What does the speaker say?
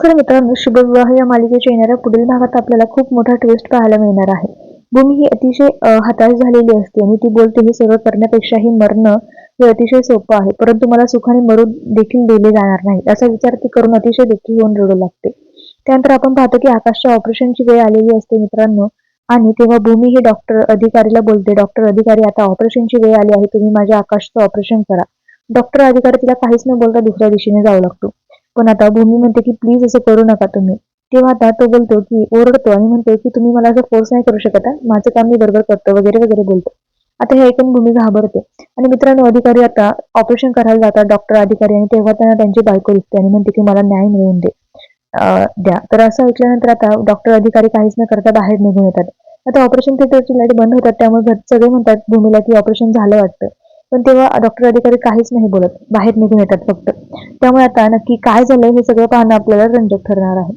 नमस्कार मित्रांनो शुभविवाह या मालिकेच्या येणाऱ्या पुढील भागात आपल्याला खूप मोठा ट्विस्ट पाहायला मिळणार आहे. भूमी ही अतिशय हताश झालेली असते आणि ती बोलते हे सगळं करण्यापेक्षाही मरणं हे अतिशय सोपं आहे. परंतु मला सुखाने मरू देखील दिले जाणार नाही असा विचार ती करून अतिशय देखील होऊन रडू लागते. त्यानंतर आपण पाहतो की आकाशच्या ऑपरेशनची वेळ आलेली असते मित्रांनो आणि तेव्हा भूमी ही डॉक्टर अधिकारीला बोलते डॉक्टर अधिकारी आता ऑपरेशनची वेळ आली आहे तुम्ही माझ्या आकाशचं ऑपरेशन करा. डॉक्टर अधिकारी तिला काहीच न बोलता दुसऱ्या दिशेने जाऊ लागतो. पण आता भूमी म्हणते की प्लीज असं करू नका तुम्ही. तेव्हा आता तो बोलतो की ओरडतो. आणि म्हणतो की तुम्ही मला असं फोर्स नाही करू शकत माझं काम मी बरोबर करतो वगैरे वगैरे बोलतो. आता हे ऐकून भूमी घाबरते. आणि मित्रांनो अधिकारी आता ऑपरेशन करायला जातात डॉक्टर अधिकारी आणि तेव्हा त्यांना त्यांची बायको दिसते आणि म्हणते की मला न्याय मिळवून दे. द्या. तर असं ऐकल्यानंतर आता डॉक्टर अधिकारी काहीच न करता बाहेर निघून येतात. आता ऑपरेशन थिएटरची लाइट बंद होतात त्यामुळे घर- सगळे म्हणतात भूमीला की ऑपरेशन झालं वाटतं. पण तेव्हा डॉक्टर अधिकारी काहीच नाही बोलत. बाहेर निघून येतात फक्त. त्यामुळे आता नक्की काय झालंय हे सगळं पाहणं आपल्याला रंजक ठरणार आहे.